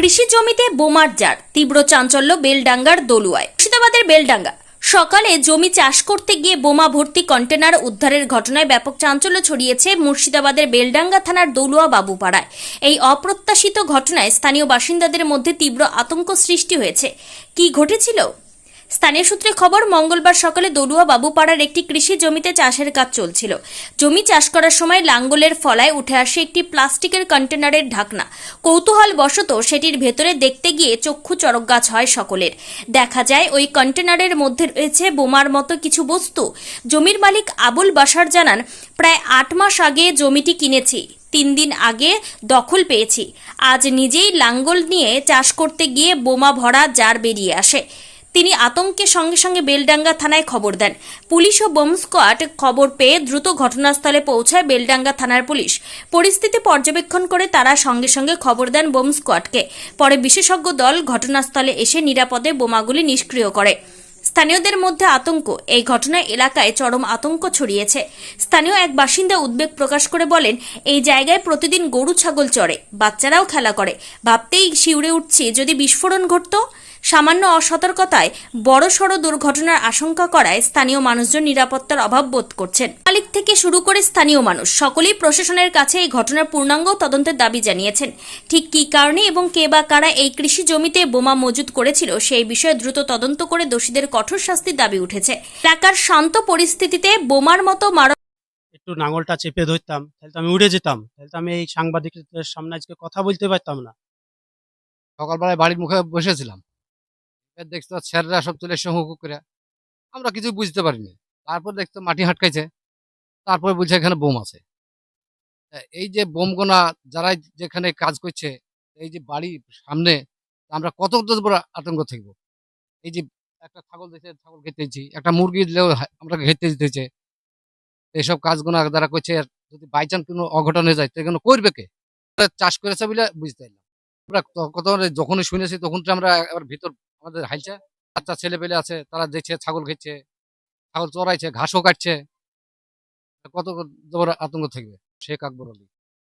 কৃষি জমিতে বোমার জার, তীব্র চাঞ্চল্য বেলডাঙ্গার দলুয়ায়। মুর্শিদাবাদের বেলডাঙ্গা। সকালে জমি চাষ করতে গিয়ে বোমা ভর্তি কন্টেনার উদ্ধারের ঘটনায় ব্যাপক চাঞ্চল্য ছড়িয়েছে মুর্শিদাবাদের বেলডাঙ্গা থানার দলুয়া বাবুপাড়ায়। এই অপ্রত্যাশিত ঘটনায় স্থানীয় বাসিন্দাদের মধ্যে তীব্র আতঙ্ক সৃষ্টি হয়েছে। কি ঘটেছিল? স্থানীয় সূত্রে খবর, মঙ্গলবার সকালে দলুয়া বাবুপাড়ার একটি কৃষি জমিতে চাষের কাজ চলছিল। জমি চাষ করার সময় লাঙ্গলের ফলায় উঠে আসে একটি প্লাস্টিকের কন্টেনারের ঢাকনা। কৌতূহল বশত সেটির ভেতরে দেখতে গিয়ে চক্ষু চরক গাছ হয় সকলের। দেখা যায়, ওই কন্টেনারের মধ্যে রয়েছে বোমার মতো কিছু বস্তু। জমির মালিক আবুল বাসার জানান, প্রায় আট মাস আগে জমিটি কিনেছি। তিন দিন আগে দখল পেয়েছি। আজ নিজেই লাঙ্গল নিয়ে চাষ করতে গিয়ে বোমা ভরা জার বেরিয়ে আসে। তিনি আতঙ্কে সঙ্গে সঙ্গে বেলডাঙ্গা থানায় খবর দেন। পুলিশ ও বোম স্কোয়াড খবর পেয়ে দ্রুত ঘটনাস্থলে পৌঁছায় বেলডাঙ্গা থানার পুলিশ। পরিস্থিতি পর্যবেক্ষণ করে তারা সঙ্গে সঙ্গে খবর দেন বোম স্কোয়াডকে। পরে বিশেষজ্ঞ দল ঘটনাস্থলে এসে নিরাপদে বোমাগুলি নিষ্ক্রিয় করে। স্থানীয়দের মধ্যে আতঙ্ক। এই ঘটনায় এলাকায় চরম আতঙ্ক ছড়িয়েছে। স্থানীয় এক বাসিন্দা উদ্বেগ প্রকাশ করে বলেন, এই জায়গায় প্রতিদিন গরু, ছাগল চড়ে, বাচ্চারাও খেলা করে। ভাবতেই শিউরে উঠছে যদি বিস্ফোরণ ঘটতো সামান্য অসতর্কতায় বড়সড় দুর্ঘটনার আশঙ্কা করায় স্থানীয় মানুষজন নিরাপত্তার অভাব বোধ করছেন। মালিক থেকে শুরু করে স্থানীয় মানুষ সকলেই প্রশাসনের কাছে এই ঘটনার পূর্ণাঙ্গ তদন্তের দাবি জানিয়েছেন। ঠিক কী কারণে এবং কে বা কারা এই কৃষি জমিতে বোমা মজুত করেছিল সেই বিষয়ে দ্রুত তদন্ত করে দোষীদের কঠোর শাস্তির দাবি উঠেছে। এলাকার শান্ত পরিস্থিতিতে বোমার মতো মার একটু নাঙলটা চেপে ধরতাম তাহলে তো আমি উড়ে যেতাম তাহলে তো আমি এই সাংবাদিকদের সামনে আজকে কথা বলতে পারতাম না। সকালবেলায় বাড়ির মুখে বসেছিলাম। দেখছি স্যাররা সব চলে এসে হুকু করে। আমরা কিছু বুঝতে পারিনি। তারপর দেখতো মাটি হাটকাইছে। তারপরে বলছে এখানে বোম আছে। এই যে বোমগোনা যারা যেখানে কাজ করছে, এই যে বাড়ির সামনে আমরা কত বড় আতঙ্ক থাকব। এই যে একটা ছাগল দিতে ছাগল খেতেছি একটা মুরগি দিলেও আমরা খেতে দিতেছে এইসব কাজগুলো যারা করছে যদি বাই চান্স কোনো অঘটন হয়ে যায়, তো এগুলো করবে কে? চাষ করেছে বলে বুঝতে পারলাম। আমরা কত যখনই শুনেছি, তখন তো আমরা এবার ভিতর আমাদের হাইছে, বাচ্চা ছেলে পেলে আছে, তারা দেখছে, ছাগল খেচ্ছে ছাগল চড়াইছে, ঘাসও কাটছে। কত আতঙ্ক থাকবে, শেখ আকবর আলী।